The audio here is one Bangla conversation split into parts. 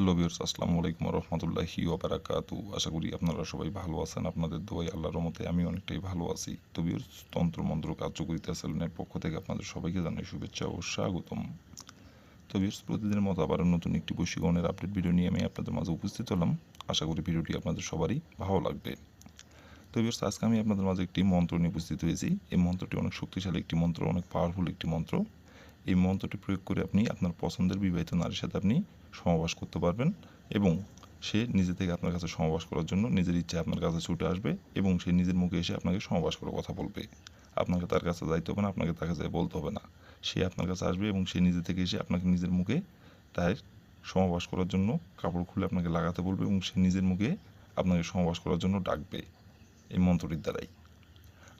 হ্যালো বিয়ার্স আসসালামু আলাইকুম রহমতুল্লাহি ওবারাকাতু আশা করি আপনারা সবাই ভালো আছেন, আপনাদের দোয়াই আল্লাহর রহমতে আমি অনেকটাই ভালো আছি। তো বিয়ার্স তন্ত্র মন্ত্র কার্যকরিতা সেলুনের পক্ষ থেকে আপনাদের সবাইকে জানাই শুভেচ্ছা ও স্বাগতম। তো বিয়ার্স প্রতিদিনের মতো আবার নতুন একটি বৈশিকরণের আপডেট ভিডিও নিয়ে আমি আপনাদের মাঝে উপস্থিত হলাম। আশা করি ভিডিওটি আপনাদের সবারই ভালো লাগবে। তো বিয়ার্স আজকে আমি আপনাদের মাঝে একটি মন্ত্র নিয়ে উপস্থিত হয়েছি। এই মন্ত্রটি অনেক শক্তিশালী একটি মন্ত্র, অনেক পাওয়ারফুল একটি মন্ত্র। এই মন্ত্রটি প্রয়োগ করে আপনি আপনার পছন্দের বিবাহিত নারীর সাথে আপনি সমাবাস করতে পারবেন এবং সে নিজে থেকে আপনার কাছে সমাবাস করার জন্য নিজের ইচ্ছে আপনার কাছে ছুটে আসবে এবং সে নিজের মুখে এসে আপনাকে সমাবাস করার কথা বলবে। আপনাকে তার কাছে যাইতে হবে না, আপনাকে তার কাছে বলতে হবে না। সে আপনার কাছে আসবে এবং সে নিজে থেকে এসে আপনাকে নিজের মুখে তার সমাবাস করার জন্য কাপড় খুলে আপনাকে লাগাতে বলবে এবং সে নিজের মুখে আপনাকে সমাবাস করার জন্য ডাকবে এই মন্ত্রটির দ্বারাই।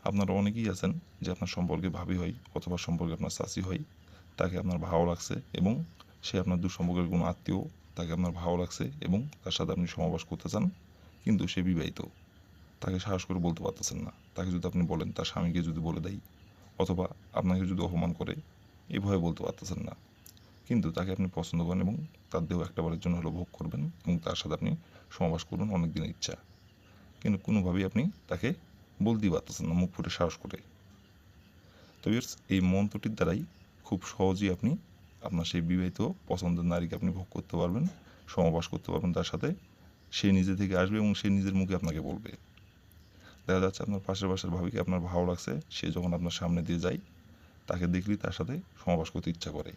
আপনারা অনেকেই আছেন যে আপনার সম্পর্কে ভাবি হয় অথবা সম্পর্কে আপনার চাষি হয়। তাকে আপনার ভালো লাগছে এবং সে আপনার দুঃসম্পর্কের কোনো আত্মীয় তাকে আপনার ভালো লাগছে এবং তার সাথে আপনি সমাবাস করতে চান, কিন্তু সে বিবাহিত। তাকে সাহস করে বলতে পারতেছেন না। তাকে যদি আপনি বলেন, তার স্বামীকে যদি বলে দেয় অথবা আপনাকে যদি অপমান করে, এভাবে বলতে পারতেছেন না। কিন্তু তাকে আপনি পছন্দ করেন এবং তার দেহ একটা বারের জন্য হলো ভোগ করবেন এবং তার সাথে আপনি সমাবাস করুন অনেক দিনের ইচ্ছা। কিন্তু কোনোভাবেই আপনি তাকে বলতেই পারতেছেন না, মুখ ফুটে সাহস করে। তো এই মন্ত্রটির দ্বারাই খুব সহজেই আপনি আপনার সেই বিবাহিত পছন্দের নারীকে আপনি ভোগ করতে পারবেন, সমবাস করতে পারবেন তার সাথে। সে নিজে থেকে আসবে এবং সে নিজের মুখে আপনাকে বলবে। দেখা যাচ্ছে আপনার পাশের বাসার ভাবিকে আপনার ভালো লাগছে, সে যখন আপনার সামনে দিয়ে যায়, তাকে দেখলেই তার সাথে সমবাস করতে ইচ্ছা করে।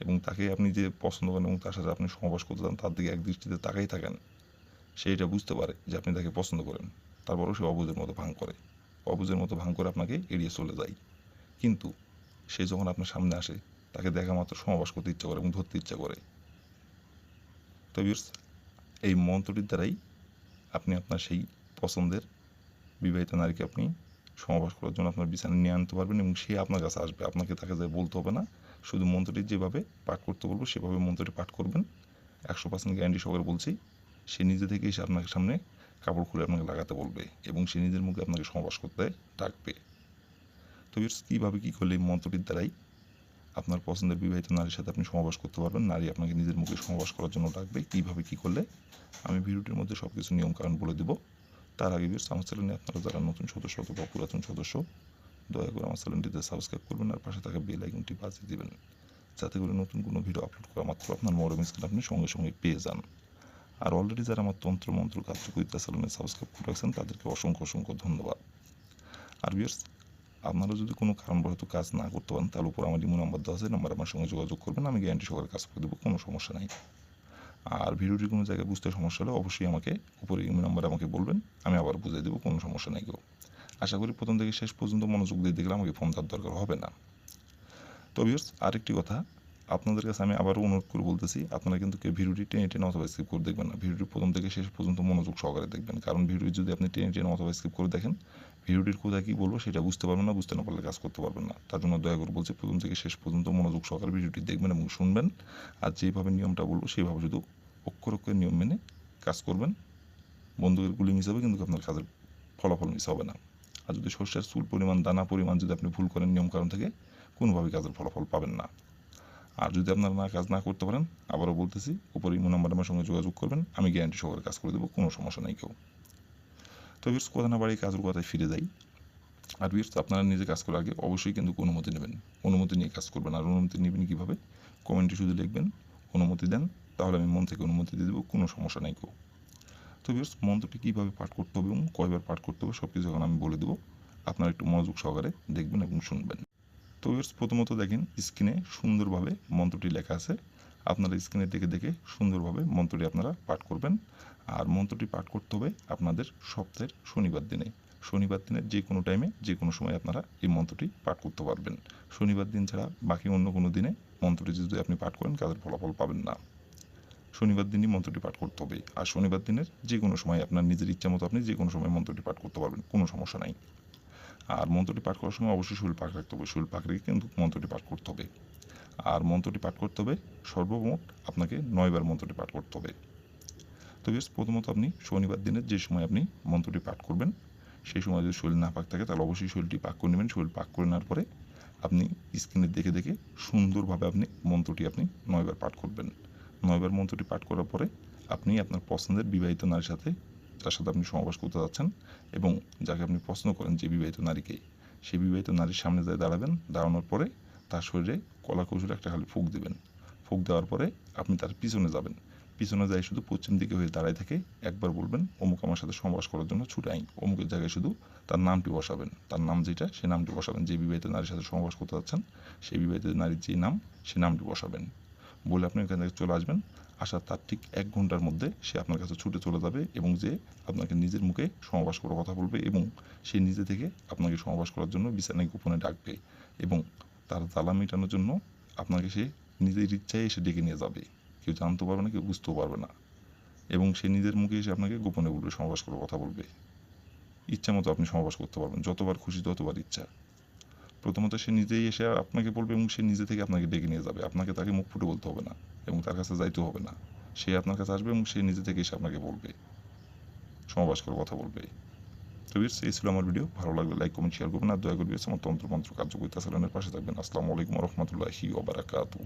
এবং তাকে আপনি যে পছন্দ করেন এবং তার সাথে আপনি সমবাস করতে চান, তার দিকে এক দৃষ্টিতে তাকাই থাকেন, সে এটা বুঝতে পারে যে আপনি তাকে পছন্দ করেন। তারপরেও সে অবুজের মতো ভাঙ করে। অবুজের মতো ভাঙ করে আপনাকে এড়িয়ে চলে যায়। কিন্তু সে যখন আপনার সামনে আসে তাকে দেখা মাত্র সমাবাস করতে ইচ্ছা করে এবং ধরতে ইচ্ছা করে। তো viewers, এই মন্ত্রটির দ্বারাই আপনি আপনার সেই পছন্দের বিবাহিত নারীকে আপনি সমাবাস করার জন্য আপনার বিছানায় নিয়ে আনতে পারবেন এবং সে আপনার কাছে আসবে। আপনাকে তাকে যায় বলতে হবে না শুধু মন্ত্রটি যেভাবে পাঠ করতে বলব সেভাবে মন্ত্রটি পাঠ করবেন। একশো পার্সেন্ট গ্যারান্টি সহকারে বলছি সে নিজে থেকে এসে আপনাকে সামনে কাপড় খুলে আপনাকে লাগাতে বলবে এবং সে নিজের মুখে আপনাকে সমাবাস করতে ডাকবে। তো কীভাবে কী করলে এই মন্ত্রটির দ্বারাই আপনার পছন্দের বিবাহিত নারীর সাথে আপনি সমাবাস করতে পারবেন? নারী আপনাকে নিজের মুখে সমাবাস করার জন্য ডাকবে। কীভাবে কী করলে? আমি ভিডিওটির মধ্যে সব কিছু নিয়মকানুন বলে দেবো। তার আগে বিয়ার্স আমার চ্যানেলে আপনারা যারা নতুন সদস্য অথবা পুরাতন সদস্য, দয়া করে আমার চ্যানেলটিতে সাবস্ক্রাইব করবেন আর পাশে থাকা বেল আইকনটি বাজিয়ে দেবেন। যাতে করে নতুন কোনো ভিডিও আপলোড করা মাত্র আপনার মরম স্ক্রিন আপনি সঙ্গে সঙ্গে পেয়ে যান। আর অলরেডি যারা আমার তন্ত্র, মন্ত্র কার্যকরিতা চ্যানেলে সাবস্ক্রাইব করে রাখছেন, তাদেরকে অসংখ্য অসংখ্য ধন্যবাদ। আর বিয়ার্স আপনারা যদি কোনো কারণবশত কাজ না করতে পারেন, তাহলে উপর আমার ইমো নাম্বার দেওয়া আছে নাম্বার আমার সঙ্গে যোগাযোগ করবেন, আমি গ্যারান্টি সহকারে কাজ করে দেবো, কোনো সমস্যা নাই। আর ভিডিওটি কোনো জায়গায় বুঝতে সমস্যা হলে অবশ্যই আমাকে উপরে ইমো নাম্বার আমাকে বলবেন, আমি আবার বুঝিয়ে দেবো, কোনো সমস্যা নাই কেউ আশা করি প্রথম থেকে শেষ পর্যন্ত মনোযোগ দিয়ে দেখলে আমাকে ফোন দেওয়ার দরকার হবে না। তো আরেকটি কথা আপনাদের কাছে আমি আবারও অনুরোধ করে বলতেছি, আপনারা কিন্তু ভিডিওটি টেনে টেনে অথবা স্কিপ করে দেখবেন না। ভিডিওটি প্রথম থেকে শেষ পর্যন্ত মনোযোগ সহকারে দেখবেন। কারণ ভিডিও যদি আপনি টেনে টেনে অথবা স্কিপ করে দেখেন, ভিডিওটির কোথায় কী বলব সেটা বুঝতে পারবেন না, বুঝতে না পারলে কাজ করতে পারবেন না। তার জন্য দয়া করে বলছি, প্রথম থেকে শেষ পর্যন্ত মনোযোগ সহকারে ভিডিওটি দেখবেন এবং শুনবেন। আর যেভাবে নিয়মটা বলব সেইভাবে শুধু অক্ষর অক্ষরের নিয়ম মেনে কাজ করবেন। বন্দুকের গুলি মিস হবে কিন্তু আপনার কাজের ফলাফল মিস হবে না। আর যদি সর্ষের চুল পরিমাণ, দানা পরিমাণ যদি আপনি ভুল করেন নিয়ম কারণ থেকে কোনোভাবেই কাজের ফলাফল পাবেন না। আর যদি আপনারা না কাজ না করতে পারেন, আবারও বলতেছি উপরে ইমো নাম্বার আমার সঙ্গে যোগাযোগ করবেন, আমি গ্যারান্টি সহকারে কাজ করে দেবো, কোনো সমস্যা নেই কেউ। তো বিয়ার্স কথা না বাড়ি কাজের কথায় ফিরে যাই। আর বিয়ার্স আপনারা নিজে কাজ করার আগে অবশ্যই কিন্তু অনুমতি নেবেন। অনুমতি নিয়ে কাজ করবেন। আর অনুমতি নেবেন কীভাবে? কমেন্টে শুধু লিখবেন, অনুমতি দেন, তাহলে আমি মন থেকে অনুমতি দিয়ে দেবো, কোনো সমস্যা নেই কেউ। তো বিয়ার্স মন্ত্রটি কীভাবে পাঠ করতে হবে এবং কয়বার পাঠ করতে হবে সব কিছু এখন আমি বলে দেবো। আপনারা একটু মনোযোগ সহকারে দেখবেন এবং শুনবেন। তো প্রথমত দেখেন স্ক্রিনে সুন্দরভাবে মন্ত্রটি লেখা আছে। আপনারা স্ক্রিনে দেখে দেখে সুন্দরভাবে মন্ত্রটি আপনারা পাঠ করবেন। আর মন্ত্রটি পাঠ করতে হবে আপনাদের সপ্তাহের শনিবার দিনে। শনিবার দিনের যে কোনো টাইমে যে কোনো সময় আপনারা এই মন্ত্রটি পাঠ করতে পারবেন। শনিবার দিন ছাড়া বাকি অন্য কোনো দিনে মন্ত্রটি যদি আপনি পাঠ করেন কাজের ফলাফল পাবেন না। শনিবার দিনই মন্ত্রটি পাঠ করতে হবে। আর শনিবার দিনের যে কোনো সময় আপনার নিজের ইচ্ছা মতো আপনি যে কোনো সময় মন্ত্রটি পাঠ করতে পারবেন, কোনো সমস্যা নাই। আর মন্ত্রটি পাঠ করার সময় অবশ্যই শুল পাক রাখতে হবে শুল পাক রেখে কিন্তু মন্ত্রটি পাঠ করতে হবে। আর মন্ত্রটি পাঠ করতে হবে সর্বমোট আপনাকে নয়বার মন্ত্রটি পাঠ করতে হবে। তো বেশ প্রথমত আপনি শনিবার দিনের যে সময় আপনি মন্ত্রটি পাঠ করবেন, সেই সময় যদি শরীর না পাক থাকে, তাহলে অবশ্যই শরীরটি পাক করে নেবেন। শরীর পাক করে নেওয়ার পরে আপনি স্ক্রিনে দেখে দেখে সুন্দরভাবে আপনি মন্ত্রটি আপনি নয়বার পাঠ করবেন। নয়বার মন্ত্রটি পাঠ করার পরে আপনি আপনার পছন্দের বিবাহিত নারীর সাথে যার সাথে আপনি সহবাস করতে যাচ্ছেন এবং যাকে আপনি পছন্দ করেন যে বিবাহিত নারীকে, সেই বিবাহিত নারীর সামনে যায় দাঁড়াবেন, দাঁড়ানোর পরে তার শরীরে কলা কৌশলে একটা খালি ফুক দিবেন। ফুক দেওয়ার পরে আপনি তার পিছনে যাবেন। পিছনে যাই শুধু পশ্চিম দিকে হয়ে দাঁড়ায় থেকে একবার বলবেন, অমুক আমার সাথে সমাবাস করার জন্য ছুটে আইন অমুকের জায়গায় শুধু তার নামটি বসাবেন। তার নাম যেটা সেই নামটি বসাবেন। যে বিবাহিত নারীর সাথে সমাবাস করতে যাচ্ছেন, সেই বিবাহিত নারীর যে নাম সেই নামটি বসাবেন। বলে আপনি এখান থেকে চলে আসবেন। আসার তার ঠিক এক ঘণ্টার মধ্যে সে আপনার কাছে ছুটে চলে যাবে এবং যে আপনাকে নিজের মুখে সমাবাস করার কথা বলবে এবং সে নিজে থেকে আপনাকে সমাবাস করার জন্য বিছানায় গোপনে ডাকবে এবং তার জ্বালা মেটানোর জন্য আপনাকে সে নিজের ইচ্ছায় এসে ডেকে নিয়ে যাবে। কেউ জানতে পারবে না, কেউ বুঝতেও পারবে না। এবং সে নিজের মুখে এসে আপনাকে গোপনে বলবে সমাবাস করার কথা বলবে। ইচ্ছা মতো আপনি সমাবাস করতে পারবেন, যতবার খুশি ততবার ইচ্ছা। প্রথমত সে নিজেই এসে আপনাকে বলবে এবং সে নিজে থেকে আপনাকে ডেকে নিয়ে যাবে। আপনাকে তাকে মুখ ফুটে বলতে হবে না এবং তার কাছে যাইতে হবে না। সে আপনার কাছে আসবে এবং সে নিজে থেকে এসে আপনাকে বলবে। সমাবাস করে কথা বলবে। তো বিস এই ছিল আমার ভিডিও। ভালো লাগলে লাইক, কমেন্ট শেয়ার করবেন আর দয়া করে আমার তন্ত্র মন্ত্র কার্যকরিতা চ্যানেলের পাশে থাকবেন। আসসালামু আলাইকুম রহমতুল্লাহি ওবারাকাতু